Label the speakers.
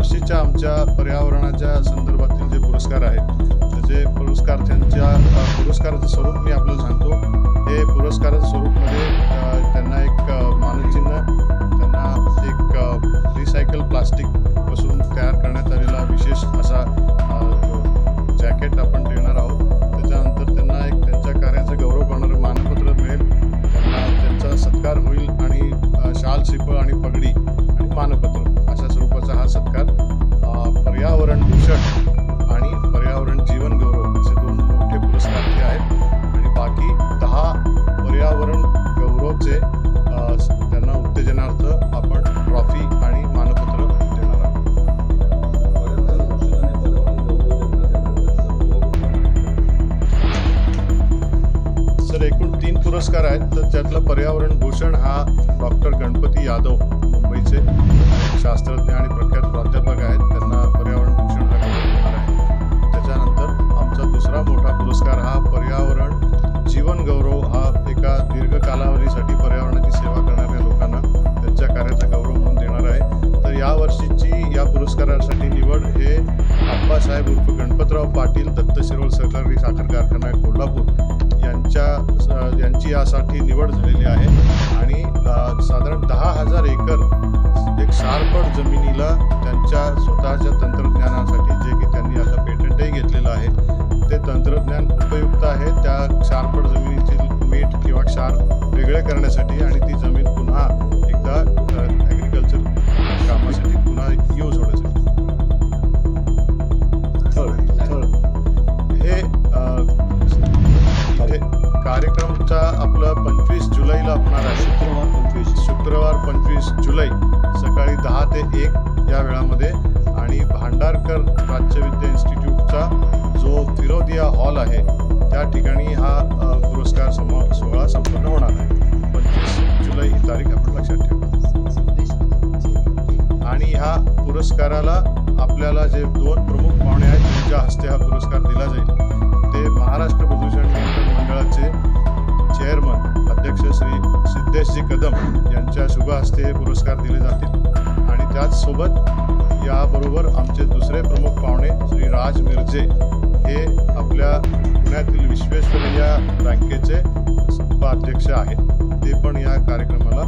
Speaker 1: यावर्षीच्या आमच्या पर्यावरणाच्या संदर्भातील जे पुरस्कार आहेत त्याचे पुरस्कार्थ्यांच्या त्यांच्या पुरस्काराचं स्वरूप मी आपल्याला सांगतो. हे पुरस्काराचं स्वरूपमध्ये म्हणजे, त्यांना एक मानचिन्ह त्यांना एक रिसायकल प्लास्टिकपासून तयार करण्यात आलेला विशेष असा जॅकेट आपण देणार आहोत. त्याच्यानंतर त्यांना एक त्यांच्या कार्याचा गौरव करणारं मानपत्र मिळेल. त्यांना त्यांचा सत्कार होईल आणि शाल श्रीफळ आणि पगडी आणि मानपत्र हा सत्कार पर्यावरण भूषण पुरस्कार आहेत. तर त्यातला पर्यावरण भूषण हा डॉक्टर गणपती यादव मुंबईचे शास्त्रज्ञ आणि प्रख्यात प्राध्यापक आहेत. त्यांना पर्यावरण भूषण हा आहे. त्याच्यानंतर आमचा दुसरा मोठा पुरस्कार हा पर्यावरण जीवन गौरव हा एका दीर्घ कालावधीसाठी पर्यावरणाची सेवा करणाऱ्या लोकांना त्यांच्या कार्याचा गौरव म्हणून देणार आहे. तर या वर्षीची या पुरस्कारासाठी निवड हे आप्पासाहेब उर्फ गणपतराव पाटील दत्त शिरोळ सहकारी साखर कारखाना कोल्हापूर यांच्या स- यांची यासाठी निवड झालेली आहे. आणि साधारण दहा हजार एकर एक सारपड जमिनीला त्यांच्या स्वतःच्या तंत्रज्ञानासाठी जे की त्यांनी आता पेटंटही घेतलेलं आहे ते तंत्रज्ञान उपयुक्त आहे. त्या क्षारपड जमिनीची मीठ किंवा क्षार वेगळे करण्यासाठी आणि ती जमीन पुन्हा भांडारकर राज्यविद्या इन्स्टिट्यूटचा जो फिरोदिया हॉल आहे त्या ठिकाणी हा पुरस्कार सम सोहळा संपन्न होणार आहे. पंचवीस जुलै ही तारीख आपण लक्षात ठेवा. आणि ह्या पुरस्काराला आपल्याला जे दोन प्रमुख पाहुणे आहेत त्यांच्या हस्ते हा पुरस्कार दिला जाईल ते महाराष्ट्र प्रदूषण नियंत्रण मंडळाचे चेअरमन अध्यक्ष श्री सिद्धेशजी कदम यांच्या शुभ हस्ते हे पुरस्कार दिले जातील. आणि त्याचसोबत याबरोबर आमचे दुसरे प्रमुख पाहुणे श्री राज मिरजे हे आपल्या पुण्यातील विश्वेश्वरय्या बँकेचे उपाध्यक्ष आहेत. ते पण या कार्यक्रमाला